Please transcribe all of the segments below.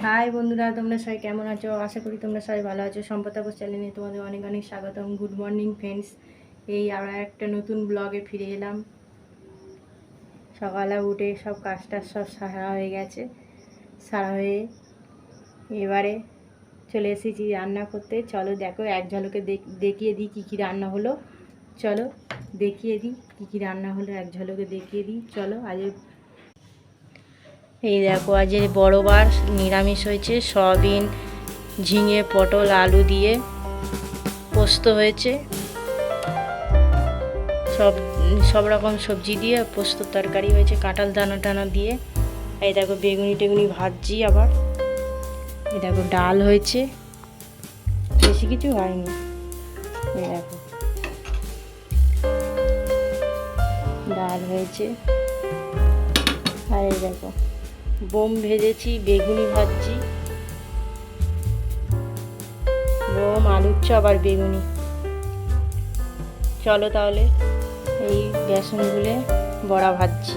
High বন্ধুরা, তোমরা সবাই কেমন আছো? আশা করি তোমরা সবাই ভালো আছো। সম্পদা সম্পতাপস চ্যানেলে তোমাদের অনেক অনেক স্বাগতম। গুড মর্নিং ফ্রেন্ডস এই আমরা একটা নতুন ব্লগে ফিরে এলাম। সকালে উঠে সব কাজটা সব সারা হয়ে গেছে। সারা হয়ে এবারে চলে এসেছি রান্না করতে। চলো দেখো, এক ঝলকে দেখ- দেখিয়ে দিই কী কী রান্না হলো। চলো দেখিয়ে দিই কী কী রান্না হলো, এক ঝলকে দেখিয়ে দিই। চলো, আজ এই দেখো, আজ এই বড় বার নিরামিষ হয়েছে, সয়াবিন, ঝিঙে, পটল, আলু দিয়ে পোস্ত হয়েছে। সব সব রকম সবজি দিয়ে পোস্ত তরকারি হয়েছে, কাঁঠাল দানা টানা দিয়ে। এই দেখো, বেগুনি টেগুনি ভাজছি আবার। এই দেখো, ডাল হয়েছে। বেশি কিছু হয়নি। এই দেখো। ডাল হয়েছে। আর এই দেখো বোম ভেজেছি, বেগুনি ভাজছি। বোম আলুর চপ আর বেগুনি। চলো তাহলে এই বেসনগুলো বড়া ভাজছি।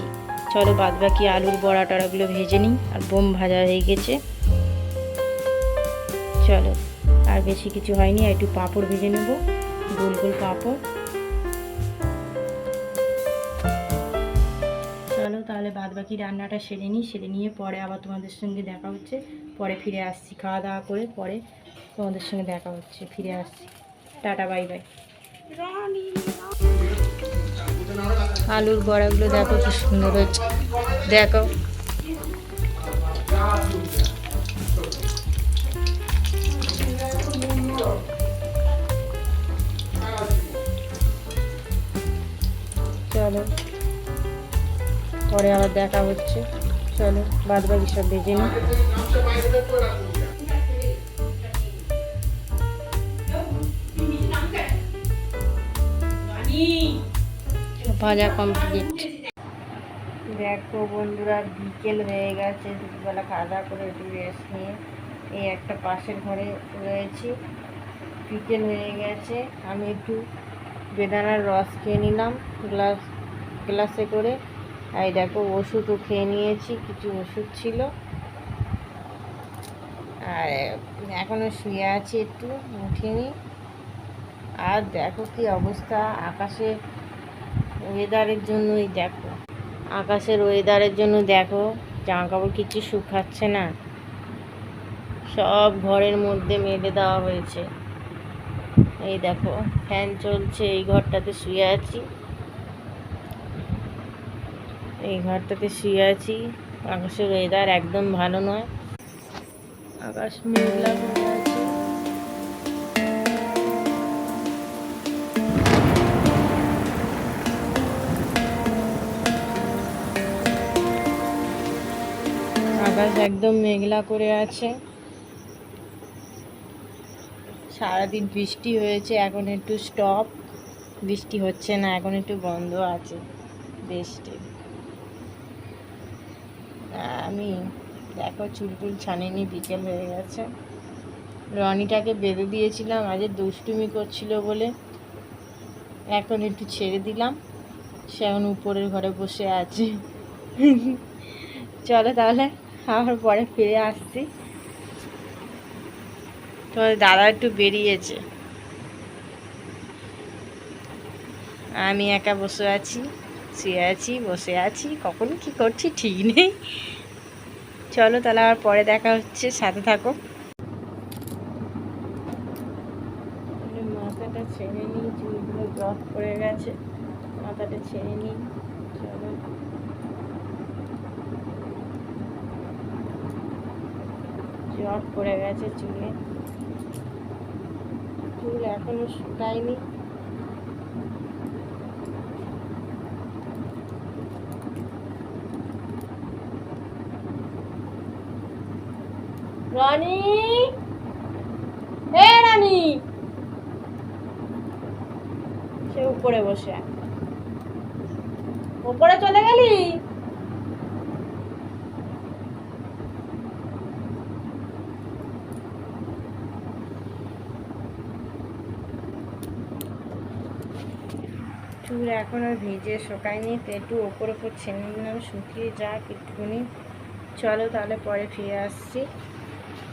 চলো বাদ বাকি আলুর বড়া টড়াগুলো ভেজে নিই আর বোম ভাজা হয়ে গেছে। চলো, আর বেশি কিছু হয়নি একটু পাঁপড় ভেজে নেব। গোল গোল পাঁপড়। বাকি রান্নাটা সেরে নিই, সেরে নিয়ে পরে আবার তোমাদের সঙ্গে দেখা হচ্ছে। পরে ফিরে আসছি, খাওয়া দাওয়া করে পরে তোমাদের সঙ্গে দেখা হচ্ছে, ফিরে আসছি। Tata, bye bye. আলুর বড়াগুলো দেখো কি সুন্দর হয়েছে। দেখো। চলো। পরে আবার দেখা হচ্ছে। চলো বাদ বাকি সব ভেজে নিই। ভাজা কমপ্লিট দেখো বন্ধুরা, বিকেল হয়ে গেছে, দুপুরবেলা খাওয়া দাওয়া করে একটু রেস্ট নিয়ে এই একটা পাশের ঘরে রয়েছি। বিকেল হয়ে গেছে, আমি একটু বেদানার রস খেয়ে নিলাম, গ্লাস, গ্লাসে করে। এই দেখো, ওষুধও খেয়ে নিয়েছি, কিছু ওষুধ ছিল। আর এখনও শুয়ে আছি একটু, উঠিনি। আর দেখো কি অবস্থা, আকাশে ওয়েদারের জন্যই দেখো। আকাশের ওয়েদারের জন্য দেখো জামা কাপড় কিছু শুকাচ্ছে না। সব ঘরের মধ্যে মেলে দেওয়া হয়েছে। এই দেখো ফ্যান চলছে, এই ঘরটাতে শুয়ে আছি। এই ঘরটাতে শুয়ে আছি। আকাশের ওয়েদার একদম ভালো নয়। আকাশ মেঘলা আছে। আকাশ একদম মেঘলা করে আছে। সারাদিন বৃষ্টি হয়েছে, এখন একটু স্টপ বৃষ্টি হচ্ছে না, এখন একটু বন্ধ আছে। বৃষ্টি আমি দেখো চুল টুল ছানিনি, বিকেল হয়ে গেছে। রনিটাকে বেঁধে দিয়েছিলাম আজ দুষ্টুমি করছিল বলে। এখন একটু ছেড়ে দিলাম। সে এখন উপরের ঘরে বসে আছে। চলো তাহলে, আবার পরে ফিরে আসছি। তোমার দাদা একটু বেরিয়েছে। আমি একা বসে আছি। শুয়ে আছি, বসে আছি। কখন কি করছি ঠিক নেই। চলো তাহলে আবার পরে দেখা হচ্ছে, সাথে থাকো। মাথাটা ছেড়ে নিই, চুলগুলো জট পড়ে গেছে। মাথাটা ছেড়ে নিই, চলো। জট পড়ে গেছে চুলে। চুল এখনও শুকায়নি। রানী। হে রানী। সে উপরে বসে। উপরে চলে গেলি? চুল এখনও ভিজে শুকায়নি, তো একটু ওপর ওপর ছেড়ে নিলাম, শুকিয়ে যাক একটুখানি। চলো তাহলে পরে ফিরে আসছি।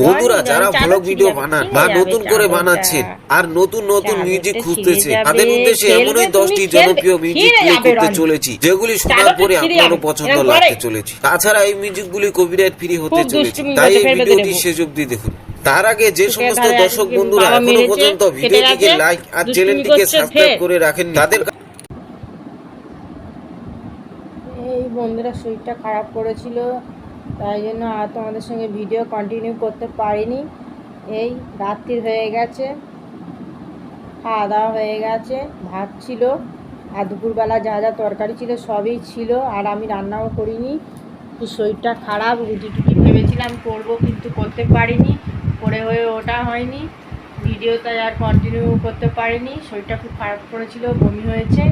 বন্ধুরা যারা ব্লগ ভিডিও বানান বা নতুন করে বানাচ্ছেন আর নতুন নতুন মিউজিক খুঁজতেছে তাদের উদ্দেশ্যে এমনই দশটি জনপ্রিয় মিউজিক প্লে করতে চলেছি যেগুলি শোনার পরে আপনারও পছন্দ লাগতে। চলেছে। তাছাড়া এই মিউজিকগুলি কপিরাইট ফ্রি হতে চলেছে। তাই এই ভিডিওটি শেষ অবধি দেখুন। তার আগে যে সমস্ত দর্শক বন্ধুরা এখনও পর্যন্ত ভিডিওটিকে লাইক আর চ্যানেলটিকে সাবস্ক্রাইব করে রাখেন তাদের এই বন্ধুরা শরীরটা খারাপ করেছিল। তাই জন্য আর তোমাদের সঙ্গে ভিডিও কন্টিনিউ করতে পারিনি। এই রাত্রির হয়ে গেছে, খাওয়া দাওয়া হয়ে গেছে, ভাত ছিল, আর দুপুরবেলা যা যা তরকারি ছিল সবই ছিল, আর আমি রান্নাও করিনি। তো শরীরটা খারাপ, রুটি টুটি ভেবেছিলাম করব, কিন্তু করতে পারিনি, করে হয়ে ওটা হয়নি। ভিডিওটা আর কন্টিনিউ করতে পারিনি, শরীরটা খুব খারাপ করেছিল, বমি হয়েছে।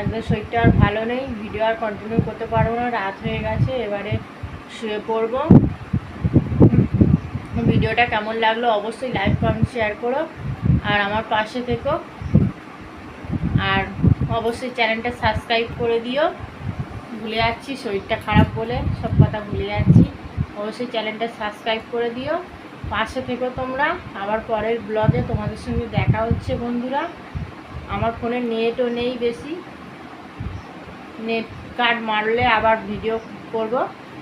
একদম শরীরটা আর ভালো নেই ভিডিও আর কন্টিনিউ করতে পারব না, রাত হয়ে গেছে, এবারে শুয়ে পড়ব। ভিডিওটা কেমন লাগল অবশ্যই লাইক, কমেন্ট, শেয়ার করো। আর আমার পাশে থেকো। আর অবশ্যই চ্যানেলটা সাবস্ক্রাইব করে দিও। ভুলে যাচ্ছি, শরীরটা খারাপ বলে সব কথা ভুলে যাচ্ছি। অবশ্যই চ্যানেলটা সাবস্ক্রাইব করে দিও। পাশে থেকো তোমরা। আবার পরের ব্লগে তোমাদের সঙ্গে দেখা হচ্ছে বন্ধুরা। আমার ফোনে নেটও নেই বেশি। নেট কার্ড মারলে আবার ভিডিও করব।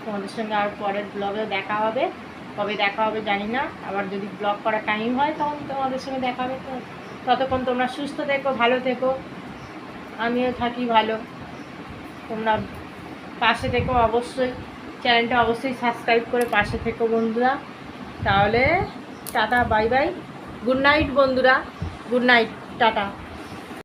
তোমাদের সঙ্গে আর পরের ব্লগেও দেখা হবে। কবে দেখা হবে জানি না। আবার যদি ব্লগ করার টাইম হয়, তখন তোমাদের সঙ্গে দেখা হবে। তো ততক্ষণ তোমরা সুস্থ থেকো, ভালো থেকো। আমিও থাকি ভালো। তোমরা পাশে থেকো অবশ্যই। চ্যানেলটা অবশ্যই সাবস্ক্রাইব করে পাশে থেকো বন্ধুরা। তাহলে tata bye bye good night বন্ধুরা। Good night tata.